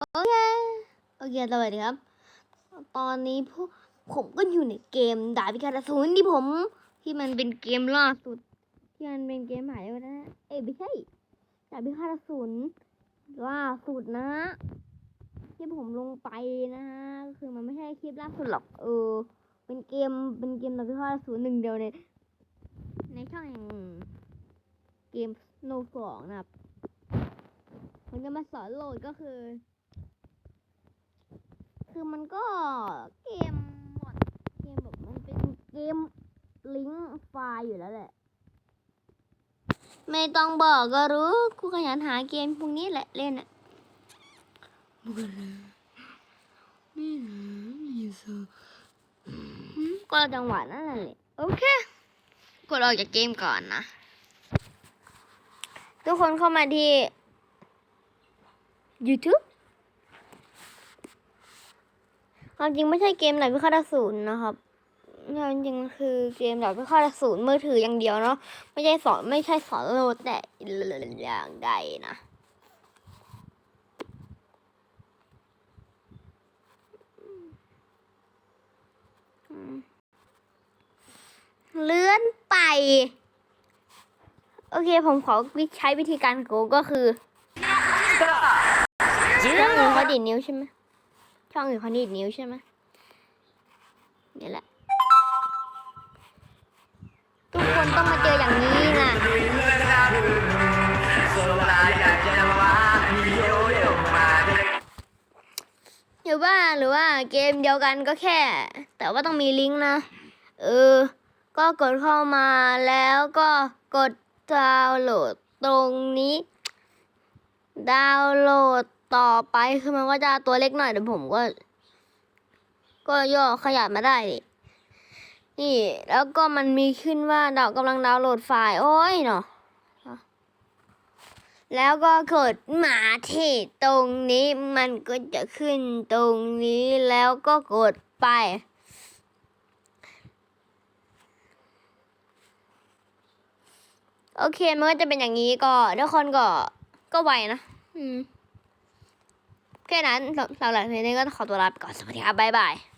โอเค โอเค สวัสดีครับ ตอนนี้พวกผมก็อยู่ในเกมดาบพิฆาตอสูรที่ผม ที่มันเป็นเกมล่าสุด ที่มันเป็นเกมหายไปนะ เอ้ยไม่ใช่ ดาบพิฆาตอสูรล่าสุดนะ ที่ผมลงไปนะฮะก็คือมันไม่ใช่คลิปล่าสุดหรอก เออ เป็นเกม เป็นเกมดาบพิฆาตอสูรหนึ่งเดียวใน ในช่องแห่งเกมโนสองนะครับมันจะมาสอนโหลดก็คือ คือมันก็เกมหมดเกมแบบมันเป็นเกมลิงก์ไฟล์อยู่แล้วแหละ ไม่ต้องบอกก็รู้กูขยันหาเกมพวกนี้แหละเล่นอะก็จังหวะนั่นแหละโอเคกดออกจากเกมก่อนนะ ทุกคนเข้ามาที่ YouTube ความจริงไม่ใช่เกมไหนพิฆาตอสูรนะครับความจริงมันคือเกมแบบพิฆาตอสูรมือถืออย่างเดียวเนาะไม่ใช่สอนไม่ใช่สอนโหลดแต่อย่างใดนะเลื่อนไป โอเคผมขอใช้วิธีการโกก็คือช่องอื่นเขาดีดนิ้วใช่ไหม ช่องอื่นเขาดีดนิ้วใช่ไหมนี่แหละ ทุกคนต้องมาเจออย่างนี้นะหรือว่าหรือว่าเกมเดียวกันก็แค่ แต่ว่าต้องมีลิงก์นะ เออ ก็กดเข้ามาแล้วก็กดดาวน์โหลดตรงนี้ ดาวน์โหลด ต่อไปคือมันก็จะตัวเล็กหน่อยแต่ผมก็ ก็ย่อขยับมาได้ นี่ แล้วก็มันมีขึ้นว่าดาวกำลังดาวน์โหลดไฟล์โอ้ยเนาะแล้วก็กดมาที่ตรงนี้มันก็จะขึ้นตรงนี้แล้วก็กดไป โอเคมันก็จะเป็นอย่างนี้ก็ทุกคนก็ก็ไวนะ อืม แค่นั้นสำหรับเพลงนี้ก็ขอตัวลาไปก่อน สวัสดีครับบ๊ายบาย